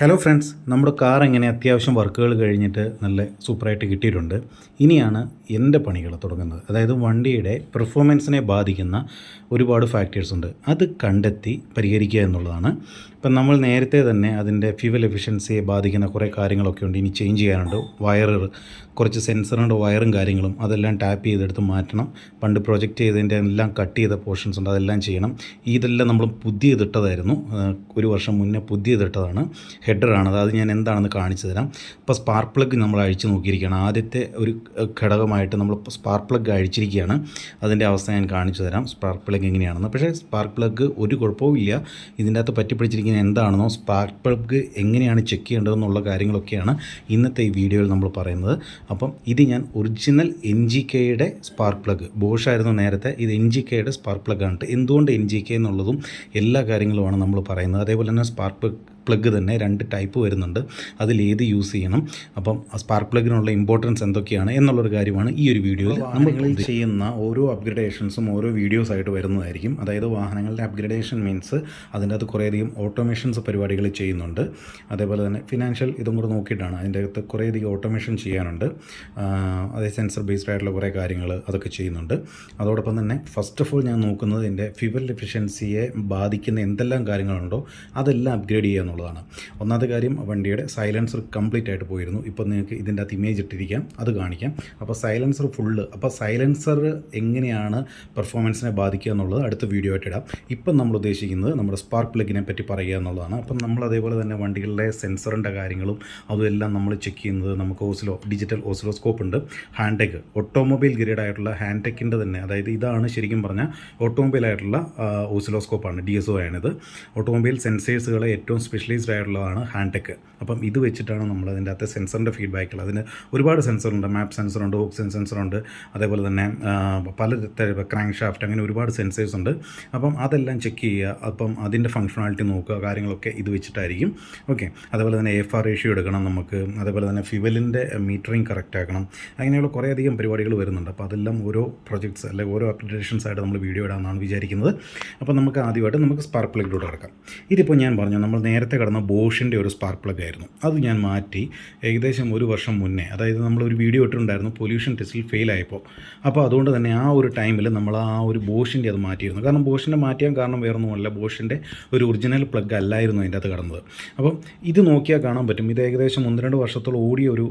Hello friends നമ്മുടെ car എങ്ങനെ അത്യാവശ്യം വർക്കുകൾ കഴിഞ്ഞിട്ട് നല്ല സൂപ്പറായിട്ട് കിട്ടിയിട്ടുണ്ട്. ഇനിയാണ് എന്റെ പണികൾ തുടങ്ങുന്നത്. അതായത് വണ്ടിയുടെ പെർഫോമൻസിനെ ബാധിക്കുന്ന ഒരുപാട് ഫാക്ടേഴ്സ് ഉണ്ട്. അത് കണ്ടെത്തി പരിഹരിക്കുക എന്നുള്ളതാണ്. ഇപ്പം നമ്മൾ നേരത്തെ തന്നെ അതിന്റെ ഫ്യൂവൽ എഫിഷ്യൻസിയെ ബാധിക്കുന്ന കുറേ കാര്യങ്ങളൊക്കെ ഉണ്ട്. ഇനി ചേഞ്ച് ചെയ്യാനുണ്ട്. വയർ കുറച്ച് സെൻസറിന്റെ വയറും കാര്യങ്ങളും അതെല്ലാം ടാപ്പ് ചെയ്തെടുത്ത് മാറ്റണം. പണ്ട് പ്രൊജക്റ്റ് ചെയ്തതിന്റെ എല്ലാം കട്ട് ചെയ്ത പോർഷൻസ് ഉണ്ട്. അതെല്ലാം ചെയ്യണം. ഇതെല്ലാം നമ്മൾ പുതിയതിട്ടതായിരുന്നു. ഒരു വർഷം മുന്നേ പുതിയതിട്ടതാണ്. ഹെഡറാണ് അത് ഞാൻ എന്താണെന്ന് കാണിച്ചു തരാം. ഇപ്പോൾ സ്പാർക്ക് പ്ലഗ് നമ്മൾ അഴിച്ചു നോക്കിയിരിക്കുകയാണ്. ആദ്യത്തെ ഒരു ഘടകമായിട്ട് നമ്മൾ സ്പാർക്ക് പ്ലഗ് അഴിച്ചിരിക്കുകയാണ്. അതിന്റെ അവസ്ഥ ഞാൻ കാണിച്ചു തരാം. സ്പാർക്ക് പ്ലഗ് എങ്ങനെയാണെന്ന്. പക്ഷേ സ്പാർക്ക് പ്ലഗ് ഒരു കുഴപ്പവും ഇല്ല. ഇതിന്റെ അകത്ത് പറ്റിപ്പിടിച്ചിരിക്കുന്ന എന്താണെന്നോ സ്പാർക്ക് പ്ലഗ് എങ്ങനെയാണ് ചെക്ക് ചെയ്യേണ്ടതെന്നുള്ള കാര്യങ്ങളൊക്കെയാണ് ഇന്നത്തെ ഈ വീഡിയോയിൽ നമ്മൾ പറയുന്നത്. അപ്പം ഇത് ഞാൻ ഒറിജിനൽ എൻ ജി കെയുടെ സ്പാർക്ക് പ്ലഗ് ബോഷായിരുന്നു നേരത്തെ. ഇത് എൻ ജി കെയുടെ സ്പാർക്ക് പ്ലഗ് ആണ്. എന്തുകൊണ്ട് എൻ ജി കെ എന്നുള്ളതും എല്ലാ കാര്യങ്ങളുമാണ് നമ്മൾ പറയുന്നത്. അതേപോലെ തന്നെ സ്പാർക്ക് പ്ലഗ് പ്ലഗ് തന്നെ രണ്ട് ടൈപ്പ് വരുന്നുണ്ട്. അതിലേത് യൂസ് ചെയ്യണം? അപ്പം സ്പാർക്ക് പ്ലഗിനുള്ള ഇമ്പോർട്ടൻസ് എന്തൊക്കെയാണ് എന്നുള്ളൊരു കാര്യമാണ് ഈ ഒരു വീഡിയോയിൽ നമ്മൾ ചെയ്യുന്ന ഓരോ അപ്ഗ്രഡേഷൻസും ഓരോ വീഡിയോസ് ആയിട്ട് വരുന്നതായിരിക്കും. അതായത് വാഹനങ്ങളുടെ അപ്ഗ്രഡേഷൻ മീൻസ് അതിന്റെ അകത്ത് കുറേയധികം ഓട്ടോമേഷൻസ് പരിപാടികൾ ചെയ്യുന്നുണ്ട്. അതേപോലെ തന്നെ ഫിനാൻഷ്യൽ ഇതും കൂടെ നോക്കിയിട്ടാണ് അതിന്റെ അകത്ത് കുറേയധികം ഓട്ടോമേഷൻ ചെയ്യാനുണ്ട്. അതേ സെൻസർ ബേസ്ഡ് ആയിട്ടുള്ള കുറേ കാര്യങ്ങൾ അതൊക്കെ ചെയ്യുന്നുണ്ട്. അതോടൊപ്പം തന്നെ ഫസ്റ്റ് ഓഫ് ഓൾ ഞാൻ നോക്കുന്നത് എന്റെ ഫ്യൂവൽ എഫിഷ്യൻസിയെ ബാധിക്കുന്ന എന്തെല്ലാം കാര്യങ്ങളുണ്ടോ അതെല്ലാം അപ്ഗ്രേഡ് ചെയ്യുക എന്നുള്ളതാണ്. ഒന്നാമത്തെ കാര്യം വണ്ടിയുടെ സൈലൻസർ കംപ്ലീറ്റ് ആയിട്ട് പോയിരുന്നു. ഇപ്പോൾ നിങ്ങൾക്ക് ഇതിന്റെ അകത്ത് ഇമേജ് ഇട്ടിരിക്കാം. അത് കാണിക്കാം. അപ്പോൾ സൈലൻസർ ഫുള്ള്. അപ്പോൾ സൈലൻസർ എങ്ങനെയാണ് പെർഫോമൻസിനെ ബാധിക്കുക എന്നുള്ളത് അടുത്ത വീഡിയോ ആയിട്ട് ഇടാം. ഇപ്പം നമ്മൾ ഉദ്ദേശിക്കുന്നത് നമ്മുടെ സ്പാർക്ക് പ്ലഗിനെ പറ്റി പറയുക എന്നുള്ളതാണ്. അപ്പം നമ്മൾ അതേപോലെ തന്നെ വണ്ടികളിലെ സെൻസറിന്റെ കാര്യങ്ങളും അതുമെല്ലാം നമ്മൾ ചെക്ക് ചെയ്യുന്നത് നമുക്ക് ഓസിലോ ഡിജിറ്റൽ ഓസിലോസ്കോപ്പ് ഉണ്ട്. ഹാൻഡെക്ക് ഓട്ടോമൊബൈൽ ഗ്രേഡ് ആയിട്ടുള്ള ഹാൻഡെക്കിന്റെ തന്നെ അതായത് ഇതാണ് ശരിക്കും പറഞ്ഞാൽ ഓട്ടോമൊബൈൽ ആയിട്ടുള്ള ഓസിലോസ്കോപ്പാണ് ഡി എസ് ഒ ആണിത്. ഓട്ടോമൊബൈൽ സെൻസേഴ്സുകളെ ഏറ്റവും സ്പെഷ്യലൈസ്ഡ് ആയിട്ടുള്ളതാണ് ഹാൻഡെക് അപ്പം ഇത് വെച്ചിട്ടാണ് നമ്മൾ അതിന്റെ അകത്തെ സെൻസറിന്റെ ഫീഡ്ബാക്കുകൾ. അതിന് ഒരുപാട് സെൻസറുണ്ട് മാപ്പ് സെൻസറുണ്ട് ഓക്സിജൻ സെൻസറുണ്ട് അതേപോലെ തന്നെ പല ക്രാങ്ക് ഷാഫ്റ്റ് അങ്ങനെ ഒരുപാട് സെൻസേഴ്സ് ഉണ്ട്. അപ്പം അതെല്ലാം ചെക്ക് ചെയ്യുക. അപ്പം അതിന്റെ ഫങ്ഷണാലിറ്റി നോക്കുക കാര്യങ്ങളൊക്കെ ഇത് വെച്ചിട്ടായിരിക്കും. ഓക്കെ. അതേപോലെ തന്നെ എഫ് ആർ റേഷ്യോ എടുക്കണം നമുക്ക്. അതേപോലെ തന്നെ ഫ്യുവലിന്റെ മീറ്ററിങ് കറക്റ്റ് ആക്കണം അങ്ങനെയുള്ള കുറേയധികം പരിപാടികൾ വരുന്നുണ്ട്. അപ്പോൾ അതെല്ലാം ഓരോ പ്രൊജക്ട്സ് അല്ലെങ്കിൽ ഓരോ അപ്ഡേഷൻസ് ആയിട്ട് നമ്മൾ വീഡിയോ ഇടാമെന്നാണ് വിചാരിക്കുന്നത്. അപ്പോൾ നമുക്ക് ആദ്യമായിട്ട് നമുക്ക് സ്പാർക്ക് പ്ലഗിലൂടെ കിടക്കാം. ഇതിപ്പോൾ ഞാൻ പറഞ്ഞു നമ്മൾ നേരത്തെ കടന്ന ബോഷിന്റെ ഒരു സ്പാർക്ക് പ്ലഗ് ആയിരുന്നു. അത് ഞാൻ മാറ്റി ഏകദേശം ഒരു വർഷം മുന്നേ അതായത് നമ്മളൊരു വീഡിയോ ഇട്ടിട്ടുണ്ടായിരുന്നു പൊല്യൂഷൻ ടെസ്റ്റിൽ ഫെയിൽ ആയപ്പോൾ. അപ്പോൾ അതുകൊണ്ട് തന്നെ ആ ഒരു ടൈമിൽ നമ്മൾ ആ ഒരു ബോഷിന്റെ അത് മാറ്റിയിരുന്നു. കാരണം ബോഷിന്റെ മാറ്റിയാൻ കാരണം വേറൊന്നുമല്ല ബോഷിന്റെ ഒരു ഒറിജിനൽ പ്ലഗ് അല്ലായിരുന്നു അതിന്റെ അകത്ത് കടന്നത്. അപ്പം ഇത് നോക്കിയാൽ കാണാൻ പറ്റും ഇത് ഏകദേശം ഒന്ന് രണ്ട് വർഷത്തോളം ഓടിയ ഒരു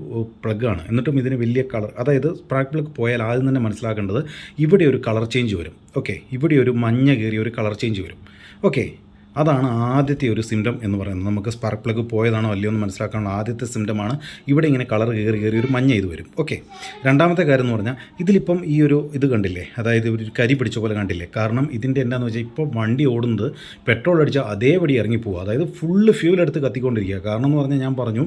പ്ലഗാണ് എന്നിട്ടും ഇതിന് വലിയ കളർ അതായത് സ്പാർക്ക് പ്ലഗ് പോയാൽ ആദ്യം തന്നെ മനസ്സിലാക്കേണ്ടത് ഇവിടെ ഒരു കളർ ചേഞ്ച് വരും. ഓക്കെ ഇവിടെ ഒരു മഞ്ഞ കയറിയ ഒരു കളർ ചേഞ്ച് വരും. ഓക്കെ അതാണ് ആദ്യത്തെ ഒരു സിംറ്റം എന്ന് പറയുന്നത്. നമുക്ക് സ്പാർക്ക് പ്ലഗ് പോയതാണോ അല്ലയോ എന്ന് മനസ്സിലാക്കാനുള്ള ആദ്യത്തെ സിംറ്റമാണ് ഇവിടെ ഇങ്ങനെ കളർ കയറി കയറി ഒരു മഞ്ഞ ഇത് വരും. ഓക്കെ രണ്ടാമത്തെ കാര്യം എന്ന് പറഞ്ഞാൽ ഇതിലിപ്പം ഈ ഒരു ഇത് കണ്ടില്ലേ? അതായത് ഒരു കരി പിടിച്ച പോലെ കണ്ടില്ലേ? കാരണം ഇതിന്റെ എന്താണെന്ന് വെച്ചാൽ ഇപ്പോൾ വണ്ടി ഓടുന്നത് പെട്രോൾ അടിച്ചാൽ അതേപടി ഇറങ്ങിപ്പോകുക അതായത് ഫുള്ള് ഫ്യൂൽ എടുത്ത് കത്തിക്കൊണ്ടിരിക്കുക. കാരണം എന്ന് പറഞ്ഞാൽ ഞാൻ പറഞ്ഞു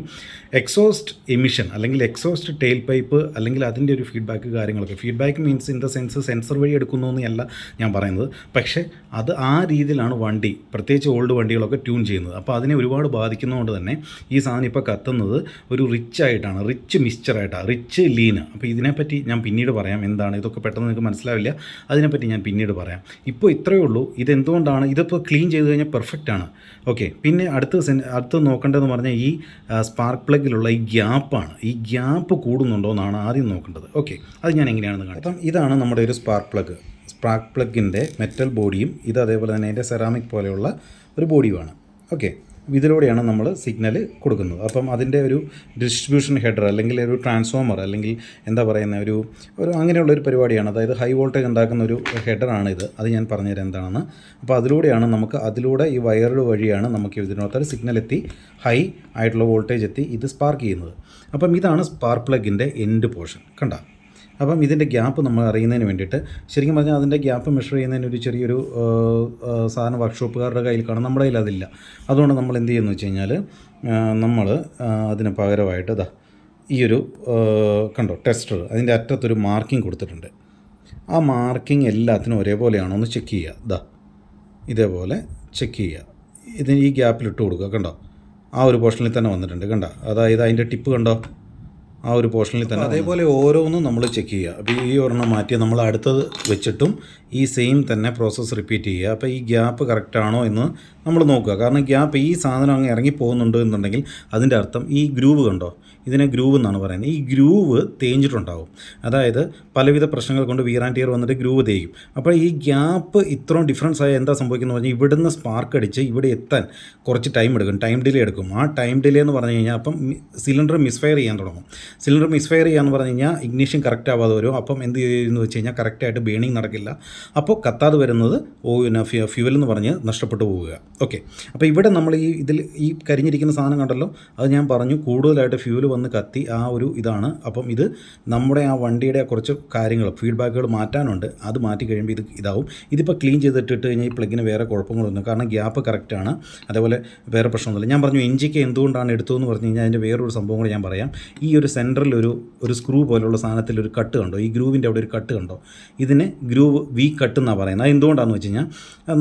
എക്സോസ്റ്റ് എമിഷൻ അല്ലെങ്കിൽ എക്സോസ്റ്റ് ടെയിൽ പൈപ്പ് അല്ലെങ്കിൽ അതിന്റെ ഒരു ഫീഡ്ബാക്ക് കാര്യങ്ങളൊക്കെ. Feedback means in the sense sensor വഴി എടുക്കുന്നു എന്നല്ല ഞാൻ പറയുന്നത്. പക്ഷേ അത് ആ രീതിയിലാണ് വണ്ടി പ്രത്യേകിച്ച് ഓൾഡ് വണ്ടികളൊക്കെ ട്യൂൺ ചെയ്യുന്നത്. അപ്പോൾ അതിനെ ഒരുപാട് ബാധിക്കുന്നതുകൊണ്ട് തന്നെ ഈ സാധനം ഇപ്പോൾ കത്തുന്നത് ഒരു റിച്ച് ആയിട്ടാണ്. റിച്ച് മിക്സ്ചറായിട്ടാണ് റിച്ച് ലീന് അപ്പോൾ ഇതിനെപ്പറ്റി ഞാൻ പിന്നീട് പറയാം. എന്താണ്? ഇതൊക്കെ പെട്ടെന്ന് നിങ്ങൾക്ക് മനസ്സിലാവില്ല. അതിനെപ്പറ്റി ഞാൻ പിന്നീട് പറയാം. ഇപ്പോൾ ഇത്രയേ ഉള്ളൂ. ഇതെന്തുകൊണ്ടാണ്? ഇതിപ്പോൾ ക്ലീൻ ചെയ്ത് കഴിഞ്ഞാൽ പെർഫെക്റ്റ് ആണ്. ഓക്കെ പിന്നെ അടുത്ത അടുത്ത് നോക്കേണ്ടതെന്ന് പറഞ്ഞാൽ ഈ സ്പാർക്ക് പ്ലഗിലുള്ള ഈ ഗ്യാപ്പാണ് ഈ ഗ്യാപ്പ് കൂടുന്നുണ്ടോ എന്നാണ് ആദ്യം നോക്കേണ്ടത്. ഓക്കെ അത് ഞാൻ എങ്ങനെയാണെന്ന് കാണാം ഇതാണ് നമ്മുടെ ഒരു സ്പാർക്ക് പ്ലഗ് സ്പാർക്ക് പ്ലഗിന്റെ മെറ്റൽ ബോഡിയും ഇത് അതേപോലെ തന്നെ അതിന്റെ സെറാമിക് പോലെയുള്ള ഒരു ബോഡിയുമാണ്. ഓക്കെ. ഇതിലൂടെയാണ് നമ്മൾ സിഗ്നൽ കൊടുക്കുന്നത്. അപ്പം അതിന്റെ ഒരു ഡിസ്ട്രിബ്യൂഷൻ ഹെഡർ അല്ലെങ്കിൽ ഒരു ട്രാൻസ്ഫോമർ അല്ലെങ്കിൽ എന്താ പറയുന്ന ഒരു ഒരു അങ്ങനെയുള്ള ഒരു പരിപാടിയാണ്. അതായത് ഹൈ വോൾട്ടേജ് ഉണ്ടാക്കുന്ന ഒരു ഹെഡറാണ് ഇത്. അത് ഞാൻ പറഞ്ഞുതരാം എന്താണെന്ന്. അപ്പോൾ അതിലൂടെയാണ് നമുക്ക് അതിലൂടെ ഈ വയറുകൾ വഴിയാണ് നമുക്ക് ഇതിനകത്ത് സിഗ്നൽ എത്തി ഹൈ ആയിട്ടുള്ള വോൾട്ടേജ് എത്തി ഇത് സ്പാർക്ക് ചെയ്യുന്നത്. അപ്പം ഇതാണ് സ്പാർക്ക് പ്ലഗിന്റെ എൻഡ് പോർഷൻ. കണ്ട? അപ്പം ഇതിന്റെ ഗ്യാപ്പ് നമ്മൾ അറിയുന്നതിന് വേണ്ടിയിട്ട് ശരിക്കും പറഞ്ഞാൽ അതിന്റെ ഗ്യാപ്പ് മെഷർ ചെയ്യുന്നതിന് ഒരു ചെറിയൊരു സാധനം വർക്ക്ഷോപ്പുകാരുടെ കയ്യിൽ കാണും. നമ്മുടെ കയ്യിൽ അതില്ല. അതുകൊണ്ട് നമ്മൾ എന്ത് ചെയ്യുന്നു വെച്ച് കഴിഞ്ഞാൽ നമ്മൾ അതിന് പകരമായിട്ട് ഇതാ ഈ ഒരു കണ്ടോ ടെസ്റ്റർ അതിന്റെ അറ്റത്തൊരു മാർക്കിംഗ് കൊടുത്തിട്ടുണ്ട്. ആ മാർക്കിംഗ് എല്ലാത്തിനും ഒരേപോലെയാണോ എന്ന് ചെക്ക് ചെയ്യുക. ഇതാ ഇതേപോലെ ചെക്ക് ചെയ്യുക. ഇതിന് ഈ ഗ്യാപ്പിൽ ഇട്ട് കൊടുക്കുക. കണ്ടോ ആ ഒരു പോർഷനിൽ തന്നെ വന്നിട്ടുണ്ട്. കണ്ടോ അതായത് അതിന്റെ ടിപ്പ് കണ്ടോ? ആ ഒരു പോർഷനിൽ തന്നെ അതേപോലെ ഓരോന്നും നമ്മൾ ചെക്ക് ചെയ്യുക. അപ്പോൾ ഈ ഒരെണ്ണം മാറ്റി നമ്മൾ അടുത്തത് വെച്ചിട്ടും ഈ സെയിം തന്നെ പ്രോസസ്സ് റിപ്പീറ്റ് ചെയ്യുക. അപ്പോൾ ഈ ഗ്യാപ്പ് കറക്റ്റാണോ എന്ന് നമ്മൾ നോക്കുക. കാരണം ഗ്യാപ്പ് ഈ സാധനം അങ്ങ് ഇറങ്ങി പോകുന്നുണ്ട് എന്നുണ്ടെങ്കിൽ അതിന്റെ അർത്ഥം ഈ ഗ്രൂവ് കണ്ടോ? ഇതിനെ ഗ്രൂവ് എന്നാണ് പറയുന്നത്. ഈ ഗ്രൂവ് തേഞ്ഞിട്ടുണ്ടാവും. അതായത് പലവിധ പ്രശ്നങ്ങൾ കൊണ്ട് വീറാൻ ടിയർ വന്നിട്ട് ഗ്രൂവ് തേയും. അപ്പോൾ ഈ ഗ്യാപ്പ് ഇത്രയും ഡിഫറൻസ് ആയ എന്താ സംഭവിക്കുന്നത് പറഞ്ഞാൽ ഇവിടുന്ന് സ്പാർക്ക് അടിച്ച് ഇവിടെ എത്താൻ കുറച്ച് ടൈം എടുക്കും. ടൈം ഡിലേ എടുക്കും. ആ ടൈം ഡിലേ എന്ന് പറഞ്ഞു കഴിഞ്ഞാൽ അപ്പം സിലിണ്ടർ മിസ്ഫയർ ചെയ്യാൻ തുടങ്ങും. സിലിണ്ടർ മിസ്ഫയർ ചെയ്യാന്ന് പറഞ്ഞു കഴിഞ്ഞാൽ ഇഗ്നിഷൻ കറക്റ്റ് ആവാതെ വരും. അപ്പം എന്ത് ചെയ്യുമെന്ന് വെച്ച് കഴിഞ്ഞാൽ കറക്റ്റായിട്ട് ബേണിംഗ് നടക്കില്ല. അപ്പോൾ കത്താതെ വരുന്നത് ഓ ഫ്യൂവൽ എന്ന് പറഞ്ഞ് നഷ്ടപ്പെട്ടു പോവുക. ഓക്കെ അപ്പോൾ ഇവിടെ നമ്മൾ ഈ ഇതിൽ ഈ കരിഞ്ഞിരിക്കുന്ന സാധനം കണ്ടല്ലോ? അത് ഞാൻ പറഞ്ഞു കൂടുതലായിട്ട് ഫ്യൂവൽ വന്ന് കത്തി ആ ഒരു ഇതാണ്. അപ്പം ഇത് നമ്മുടെ ആ വണ്ടിയുടെ കുറച്ച് കാര്യങ്ങൾ ഫീഡ്ബാക്കുകൾ മാറ്റാനുണ്ട്. അത് മാറ്റി കഴിയുമ്പോൾ ഇത് ഇതാവും. ഇതിപ്പോൾ ക്ലീൻ ചെയ്തിട്ടിട്ട് കഴിഞ്ഞാൽ ഈ പ്ലഗിന് വേറെ കുഴപ്പങ്ങളൊന്നും കാരണം ഗ്യാപ്പ് കറക്റ്റാണ് അതേപോലെ വേറെ പ്രശ്നമൊന്നുമില്ല. ഞാൻ പറഞ്ഞു എഞ്ചിക്ക് എന്തുകൊണ്ടാണ് എടുത്തതെന്ന് പറഞ്ഞു കഴിഞ്ഞാൽ അതിന്റെ വേറൊരു സംഭവം കൂടി ഞാൻ പറയാം. ഈ ഒരു സെന്ററിൽ ഒരു ഒരു സ്ക്രൂ പോലുള്ള സാധനത്തിൽ ഒരു കട്ട് കണ്ടോ? ഈ ഗ്രൂവിന്റെ അവിടെ ഒരു കട്ട് കണ്ടോ? ഇതിന് ഗ്രൂവ് വി കട്ട് എന്നാണ് പറയുന്നത്. അത് എന്തുകൊണ്ടാണെന്ന് വെച്ച് കഴിഞ്ഞാൽ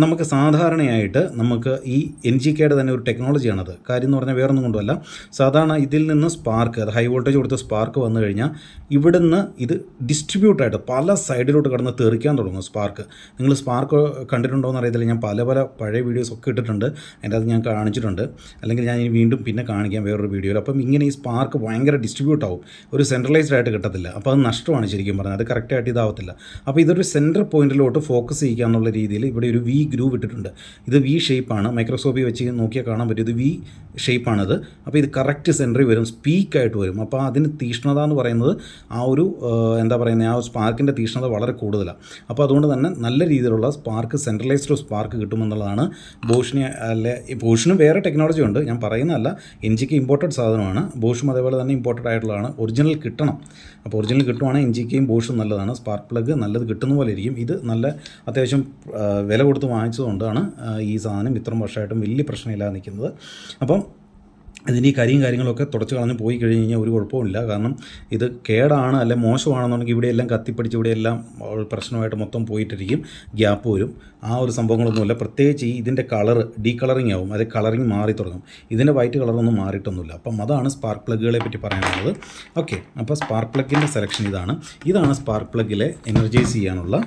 നമുക്ക് സാധാരണയായിട്ട് നമുക്ക് ഈ എൻ ജി കെയുടെ തന്നെ ഒരു ടെക്നോളജിയാണത് കാര്യം എന്ന് പറഞ്ഞാൽ വേറൊന്നും കൊണ്ടുമല്ല സാധാരണ ഇതിൽ നിന്ന് സ്പാർക്ക് അത് ഹൈ വോൾട്ടേജ് കൊടുത്ത സ്പാർക്ക് വന്നു കഴിഞ്ഞാൽ ഇവിടുന്ന് ഇത് ഡിസ്ട്രിബ്യൂട്ടായിട്ട് പല സൈഡിലോട്ട് കടന്ന് തെറിക്കാൻ തുടങ്ങും സ്പാർക്ക് നിങ്ങൾ സ്പാർക്ക് കണ്ടിട്ടുണ്ടോ എന്ന് അറിയത്തില്ല ഞാൻ പല പല പഴയ വീഡിയോസ് ഒക്കെ ഇട്ടിട്ടുണ്ട്. അതിന്റെ അത് ഞാൻ കാണിച്ചിട്ടുണ്ട്. അല്ലെങ്കിൽ ഞാൻ വീണ്ടും പിന്നെ കാണിക്കാം വേറൊരു വീഡിയോയിൽ അപ്പം ഇങ്ങനെ ഈ സ്പാർക്ക് ഭയങ്കര ഡിസ്ട്രിബ്യൂട്ട് ആവും. ഒരു സെൻട്രലൈസ്ഡ് ആയിട്ട് കിട്ടത്തില്ല. അപ്പോൾ അത് നഷ്ടമാണ് ശരിക്കും പറഞ്ഞാൽ. അത് കറക്റ്റായിട്ട് ഇതാവത്തില്ല. അപ്പോൾ ഇതൊരു സെന്റർ പോയിന്റിലോട്ട് ഫോക്കസ് ചെയ്യുക എന്നുള്ള രീതിയിൽ ഇവിടെ ഒരു വി ഗ്രൂവ് ഇട്ടിട്ടുണ്ട്. ഇത് വി ഷേപ്പാണ് മൈക്രോസ്കോപ്പിൽ വെച്ച് നോക്കിയാൽ കാണാൻ പറ്റും. ഇത് വി ഷേപ്പാണത് അപ്പോൾ ഇത് കറക്റ്റ് സെന്ററിൽ വരും. സ്പീക്കായിട്ട് വരും. അപ്പോൾ അതിന് തീഷ്ണത എന്ന് പറയുന്നത് ആ ഒരു എന്താ പറയുന്നത് ആ സ്പാർക്കിന്റെ തീഷ്ണത വളരെ കൂടുതലാണ് അപ്പോൾ അതുകൊണ്ട് തന്നെ നല്ല രീതിയിലുള്ള സ്പാർക്ക് സെൻട്രലൈസ്ഡ് സ്പാർക്ക് കിട്ടുമെന്നുള്ളതാണ് ബോഷിന് അല്ലെ ബോഷിനും വേറെ ടെക്നോളജി ഉണ്ട്. ഞാൻ പറയുന്നതല്ല എൻജിക്ക് ഇമ്പോർട്ടഡ് സാധനമാണ്. ബോഷും അതേപോലെ തന്നെ ഇമ്പോർട്ടഡ് ആയിട്ടുള്ളതാണ്. ഒറിജിനൽ കിട്ടണം. അപ്പോൾ ഒറിജിനൽ കിട്ടുവാണെങ്കിൽ എൻജിക്കയും ബോഷും നല്ലതാണ്. സ്പാർക്ക് പ്ലഗ് നല്ലത് കിട്ടുന്ന പോലെ ഇരിക്കും. ഇത് നല്ല അത്യാവശ്യം വില കൊടുത്ത് വാങ്ങിച്ചതുകൊണ്ടാണ് ഈ സാധനം ഇത്രയും വർഷമായിട്ടും വലിയ പ്രശ്നമില്ലാതെ നിൽക്കുന്നത്. അപ്പം ഇതിന് ഈ കരിയും കാര്യങ്ങളൊക്കെ തുടച്ച് കളഞ്ഞ് പോയി കഴിഞ്ഞ് കഴിഞ്ഞാൽ ഒരു കുഴപ്പമില്ല കാരണം ഇത് കേടാണ് അല്ലെ മോശമാണെന്നുണ്ടെങ്കിൽ ഇവിടെയെല്ലാം കത്തിപ്പിടിച്ച് ഇവിടെയെല്ലാം പ്രശ്നമായിട്ട് മൊത്തം പോയിട്ടിരിക്കും. ഗ്യാപ്പ് വരും. ആ ഒരു സംഭവങ്ങളൊന്നുമില്ല. പ്രത്യേകിച്ച് ഈ ഇതിന്റെ കളർ ഡീ കളറിങ് ആവും. അതായത് കളറിങ് മാറി തുടങ്ങും. ഇതിന്റെ വൈറ്റ് കളറൊന്നും മാറിയിട്ടൊന്നുമില്ല. അപ്പം അതാണ് സ്പാർക്ക് പ്ലഗുകളെ പറ്റി പറയാനുള്ളത്. ഓക്കെ. അപ്പോൾ സ്പാർക്ക് പ്ലഗിന്റെ സെലക്ഷൻ ഇതാണ്. ഇതാണ് സ്പാർക്ക് പ്ലഗിലെ എനർജൈസ് ചെയ്യാനുള്ള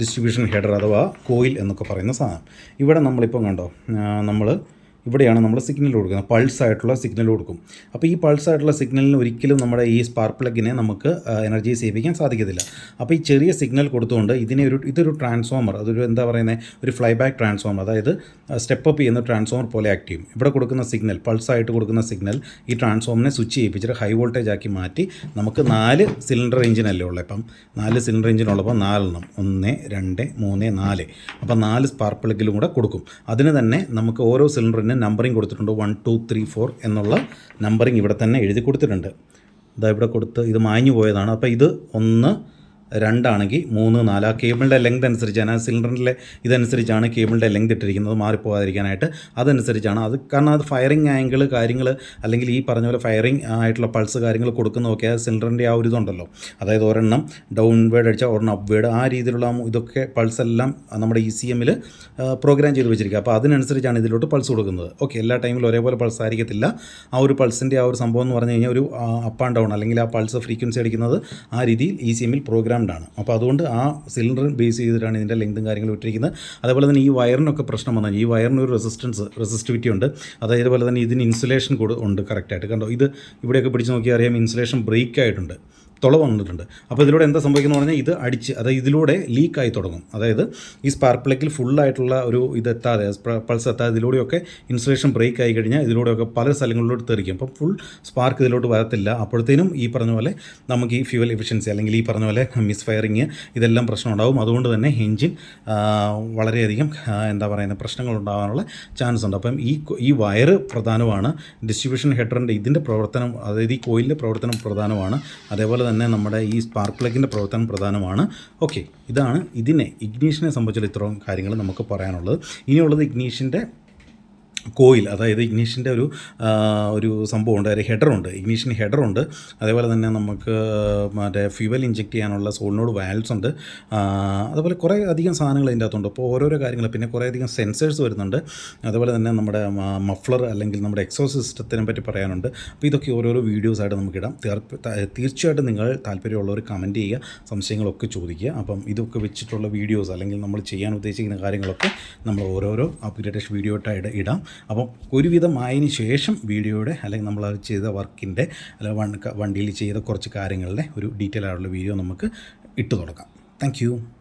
ഡിസ്ട്രിബ്യൂഷൻ ഹെഡർ അഥവാ കോയിൽ എന്നൊക്കെ പറയുന്ന സാധനം. ഇവിടെ നമ്മളിപ്പം കണ്ടോ നമ്മൾ ഇവിടെയാണ് നമ്മൾ സിഗ്നൽ കൊടുക്കുന്നത്. പൾസ് ആയിട്ടുള്ള സിഗ്നൽ കൊടുക്കും. അപ്പോൾ ഈ പൾസ് ആയിട്ടുള്ള സിഗ്നലിന് ഒരിക്കലും നമ്മുടെ ഈ സ്പാർക്ക് പ്ലഗിനെ നമുക്ക് എനർജി സേവിക്കാൻ സാധിക്കത്തില്ല. അപ്പോൾ ഈ ചെറിയ സിഗ്നൽ കൊടുത്തുകൊണ്ട് ഇതിനെ ഒരു ഇതൊരു ട്രാൻസ്ഫോമർ അതൊരു എന്താ പറയുന്നത് ഒരു ഫ്ലൈ ബാക്ക് ട്രാൻസ്ഫോമർ അതായത് സ്റ്റെപ്പ് അപ്പ് ചെയ്യുന്ന ട്രാൻസ്ഫോമർ പോലെ ആക്ട് ചെയ്യും. ഇവിടെ കൊടുക്കുന്ന സിഗ്നൽ പൾസ് ആയിട്ട് കൊടുക്കുന്ന സിഗ്നൽ ഈ ട്രാൻസ്ഫോമറിനെ സ്വിച്ച് ചെയ്യിപ്പിച്ചിട്ട് ഹൈ വോൾട്ടേജ് ആക്കി മാറ്റി നമുക്ക് നാല് സിലിണ്ടർ എഞ്ചിനല്ലേ ഉള്ളത് ഇപ്പം? നാല് സിലിണ്ടർ എഞ്ചിനുള്ളപ്പോൾ നാലെണ്ണം. ഒന്ന് രണ്ട് മൂന്ന് നാല്. അപ്പോൾ നാല് സ്പാർക്ക് പ്ലഗിലും കൂടെ കൊടുക്കും. അതിന് തന്നെ നമുക്ക് ഓരോ സിലിണ്ടറിന് നമ്പറിങ് കൊടുത്തിട്ടുണ്ട്. വൺ ടു ത്രീ ഫോർ എന്നുള്ള നമ്പറിങ് ഇവിടെ തന്നെ എഴുതി കൊടുത്തിട്ടുണ്ട്. ഇതാ ഇവിടെ കൊടുത്ത് ഇത് മാഞ്ഞു പോയതാണ് അപ്പോൾ ഇത് ഒന്ന് രണ്ടാണെങ്കിൽ മൂന്ന് നാല്. ആ കേബിളിന്റെ ലെങ്ത് അനുസരിച്ചാണ് ആ സിലിണ്ടറിന്റെ ഇതനുസരിച്ചാണ് കേബിളിന്റെ ലെങ്ത് ഇട്ടിരിക്കുന്നത് മാറിപ്പോകാതിരിക്കാനായിട്ട്. അതനുസരിച്ചാണ് അത് കാരണം അത് ഫയറിംഗ് ആംഗിൾ കാര്യങ്ങൾ അല്ലെങ്കിൽ ഈ പറഞ്ഞ പോലെ ഫയറിംഗ് ആയിട്ടുള്ള പൾസ് കാര്യങ്ങൾ കൊടുക്കുന്നതൊക്കെ ആ സിലിണ്ടറിന്റെ ആ ഒരു ഇതുണ്ടല്ലോ. അതായത് ഒരെണ്ണം ഡൗൺ വേഡ് അടിച്ചാൽ ഒരെണ്ണം അപ്പ് വേഡ് ആ രീതിയിലുള്ള ഇതൊക്കെ പൾസ് എല്ലാം നമ്മുടെ ഇ സി എമ്മിൽ പ്രോഗ്രാം ചെയ്ത് വെച്ചിരിക്കുക. അപ്പോൾ അതിനനുസരിച്ചാണ് ഇതിലോട്ട് പൾസ് കൊടുക്കുന്നത്. ഓക്കെ എല്ലാ ടൈമിലും ഒരേപോലെ പൾസ് ആയിരിക്കത്തില്ല. ആ ഒരു പൾസിന്റെ ആ ഒരു സംഭവം എന്ന് പറഞ്ഞു കഴിഞ്ഞാൽ ഒരു അപ്പ് ആൻഡ് ഡൗൺ അല്ലെങ്കിൽ ആ പൾസ് ഫ്രീക്വൻസി അടിക്കുന്നത് ആ രീതിയിൽ ഇ സി എമ്മിൽ പ്രോഗ്രാംഡ് ആണ് അപ്പോൾ അതുകൊണ്ട് ആ സിലിണ്ടർ ബേസ് ചെയ്തിട്ടാണ് ഇതിന്റെ ലെങ്തും കാര്യങ്ങളും ഇട്ടിരിക്കുന്നത്. അതേപോലെ തന്നെ ഈ വയറിനൊക്കെ പ്രശ്നം വന്നാൽ ഈ വയറിന് ഒരു റെസിസ്റ്റൻസ് റെസിസ്റ്റിവിറ്റി ഉണ്ട്. അതേപോലെ തന്നെ ഇതിന് ഇൻസുലേഷൻ കൂടെ ഉണ്ട് കറക്റ്റായിട്ട് കണ്ടോ? ഇത് ഇവിടെയൊക്കെ പിടിച്ച് നോക്കിയാൽ അറിയാം ഇൻസുലേഷൻ ബ്രേക്ക് ആയിട്ടുണ്ട്. തുള വന്നിട്ടുണ്ട്. അപ്പോൾ ഇതിലൂടെ എന്താ സംഭവിക്കുന്നത് പറഞ്ഞാൽ ഇത് അടിച്ച് അതായത് ഇതിലൂടെ ലീക്കായി തുടങ്ങും. അതായത് ഈ സ്പാർക്ക് പ്ലഗിൽ ഫുള്ളായിട്ടുള്ള ഒരു ഇത് എത്താതെ പൾസ് എത്താതെ ഇതിലൂടെയൊക്കെ ഇൻസുലേഷൻ ബ്രേക്ക് ആയി കഴിഞ്ഞാൽ ഇതിലൂടെയൊക്കെ പല സ്ഥലങ്ങളിലോട്ട് തെറിക്കും. അപ്പോൾ ഫുൾ സ്പാർക്ക് ഇതിലോട്ട് വരത്തില്ല. അപ്പോഴത്തേനും ഈ പറഞ്ഞ പോലെ നമുക്ക് ഈ ഫ്യൂവൽ എഫിഷ്യൻസി അല്ലെങ്കിൽ ഈ പറഞ്ഞ പോലെ മിസ് ഫയറിങ് ഇതെല്ലാം പ്രശ്നം ഉണ്ടാവും. അതുകൊണ്ട് തന്നെ എഞ്ചിൻ വളരെയധികം എന്താ പറയുന്നത് പ്രശ്നങ്ങൾ ഉണ്ടാകാനുള്ള ചാൻസ് ഉണ്ട്. അപ്പം ഈ ഈ വയറ് പ്രധാനമാണ്. ഡിസ്ട്രിബ്യൂഷൻ ഹെഡറിന്റെ ഇതിന്റെ പ്രവർത്തനം അതായത് ഈ കോയിലിന്റെ പ്രവർത്തനം പ്രധാനമാണ്. അതേപോലെ തന്നെ നമ്മുടെ ഈ സ്പാർക്ക് പ്ലഗിന്റെ പ്രവർത്തനം പ്രധാനമാണ്. ഓക്കെ ഇതാണ് ഇതിനെ ഇഗ്നീഷനെ സംബന്ധിച്ചുള്ള ഇത്രയും കാര്യങ്ങൾ നമുക്ക് പറയാനുള്ളത്. ഇനിയുള്ളത് ഇഗ്നീഷന്റെ കോയിൽ അതായത് ഇഗ്നീഷിന്റെ ഒരു ഒരു സംഭവമുണ്ട് ഒരു ഹെഡറുണ്ട് ഇഗ്നീഷൻ ഹെഡറുണ്ട്. അതേപോലെ തന്നെ നമുക്ക് മറ്റേ ഫ്യൂവൽ ഇഞ്ചെക്ട് ചെയ്യാനുള്ള സോളിനോട് വാൽവ്സ് ഉണ്ട്. അതുപോലെ കുറേ അധികം സാധനങ്ങൾ അതിന്റെ അകത്തുണ്ട്. അപ്പോൾ ഓരോരോ കാര്യങ്ങൾ പിന്നെ കുറേ അധികം സെൻസേഴ്സ് വരുന്നുണ്ട്. അതുപോലെ തന്നെ നമ്മുടെ മഫ്ലർ അല്ലെങ്കിൽ നമ്മുടെ എക്സോ സിസ്റ്റത്തിനെ പറ്റി പറയാനുണ്ട്. അപ്പോൾ ഇതൊക്കെ ഓരോരോ വീഡിയോസായിട്ട് നമുക്കിടാം തീർച്ചയായിട്ടും നിങ്ങൾ താല്പര്യമുള്ളവർ കമന്റ് ചെയ്യുക സംശയങ്ങളൊക്കെ ചോദിക്കുക. അപ്പം ഇതൊക്കെ വെച്ചിട്ടുള്ള വീഡിയോസ് അല്ലെങ്കിൽ നമ്മൾ ചെയ്യാൻ ഉദ്ദേശിക്കുന്ന കാര്യങ്ങളൊക്കെ നമ്മൾ ഓരോരോ അപ്ഗ്രേഡേഷൻ വീഡിയോ ആയിട്ട് ഇടാം. അപ്പം ഒരുവിധം ആയതിന് ശേഷം വീഡിയോയുടെ അല്ലെങ്കിൽ നമ്മൾ ചെയ്ത വർക്കിന്റെ അല്ലെങ്കിൽ വണ്ടിയിൽ ചെയ്ത കുറച്ച് കാര്യങ്ങളുടെ ഒരു ഡീറ്റെയിൽ ആയിട്ടുള്ള വീഡിയോ നമുക്ക് ഇട്ട് തുടക്കാം താങ്ക്